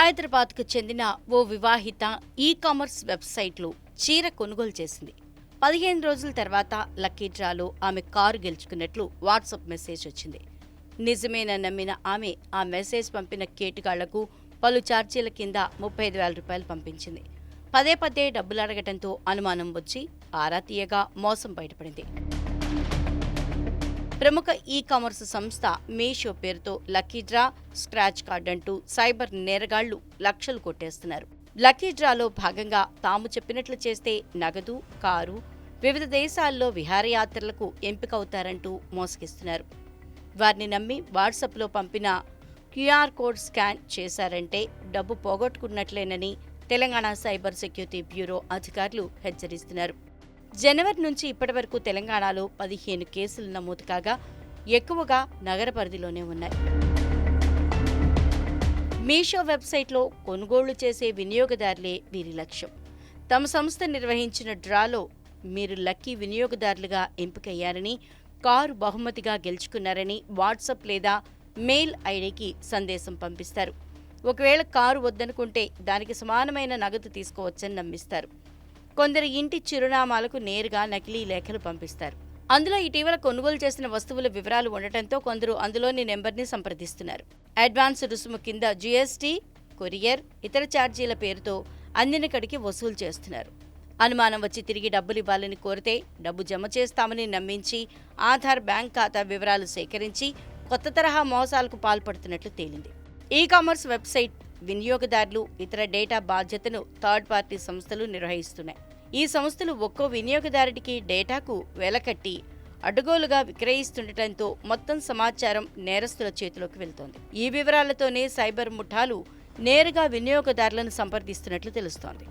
హైదరాబాద్కు చెందిన ఓ వివాహిత ఈ కామర్స్ వెబ్సైట్లో చీర కొనుగోలు చేసింది. పదిహేను రోజుల తర్వాత లక్కీ డ్రాలో ఆమె కారు గెలుచుకున్నట్లు వాట్సాప్ మెసేజ్ వచ్చింది. నిజమేన నమ్మిన ఆమె ఆ మెసేజ్ పంపిన కేటుగాళ్ళకు పలు ఛార్జీల కింద ముప్పై ఐదు వేల రూపాయలు పంపించింది. పదే పదే డబ్బులు అడగటంతో అనుమానం వచ్చి ఆరా తీయగా మోసం బయటపడింది. ప్రముఖ ఈ కామర్స్ సంస్థ మీషో పేరుతో లక్కీ డ్రా స్క్రాచ్ కార్డ్ అంటూ సైబర్ నేరగాళ్ళు లక్షలు కొట్టేస్తున్నారు. లక్కీ డ్రాలో భాగంగా తాము చెప్పినట్లు చేస్తే నగదు కారు వివిధ దేశాల్లో విహారయాత్రలకు ఎంపికవుతారంటూ మోసగిస్తున్నారు. వారిని నమ్మి వాట్సాప్లో పంపిన క్యూఆర్ కోడ్ స్కాన్ చేశారంటే డబ్బు పోగొట్టుకున్నట్లేనని తెలంగాణ సైబర్ సెక్యూరిటీ బ్యూరో అధికారులు హెచ్చరిస్తున్నారు. జనవరి నుంచి ఇప్పటి వరకు తెలంగాణలో పదిహేను కేసులు నమోదు కాగా ఎక్కువగా నగర పరిధిలోనే ఉన్నాయి. మీషో వెబ్సైట్లో కొనుగోళ్ళు చేసే వినియోగదారులే వీరి లక్ష్యం. తమ సంస్థ నిర్వహించిన డ్రాలో మీరు లక్కీ వినియోగదారులుగా ఎంపికయ్యారని కారు బహుమతిగా గెలుచుకున్నారని వాట్సాప్ లేదా మెయిల్ ఐడికి సందేశం పంపిస్తారు. ఒకవేళ కారు వద్దనుకుంటే దానికి సమానమైన నగదు తీసుకోవచ్చని నమ్మిస్తారు. కొందరు ఇంటి చిరునామాలకు నేరుగా నకిలీ లేఖలు పంపిస్తారు. అందులో ఇటీవల కొనుగోలు చేసిన వస్తువుల వివరాలు ఉండటంతో కొందరు అందులోని నెంబర్ని సంప్రదిస్తున్నారు. అడ్వాన్స్ రుసుము కింద జీఎస్టీ కొరియర్ ఇతర ఛార్జీల పేరుతో అందిన కడికి వసూలు చేస్తున్నారు. అనుమానం వచ్చి తిరిగి డబ్బులు ఇవ్వాలని కోరితే డబ్బు జమ చేస్తామని నమ్మించి ఆధార్ బ్యాంక్ ఖాతా వివరాలు సేకరించి కొత్త తరహా మోసాలకు పాల్పడుతున్నట్లు తేలింది. ఈ కామర్స్ వెబ్సైట్ వినియోగదారులు ఇతర డేటా బాధ్యతను థర్డ్ పార్టీ సంస్థలు నిర్వహిస్తున్నాయి. ఈ సంస్థలు ఒక్కో వినియోగదారుడికి డేటాకు వెలకట్టి అడ్డగోలుగా విక్రయిస్తుండటంతో మొత్తం సమాచారం నేరస్తుల చేతిలోకి వెళ్తోంది. ఈ వివరాలతోనే సైబర్ ముఠాలు నేరుగా వినియోగదారులను సంప్రదిస్తున్నట్లు తెలుస్తోంది.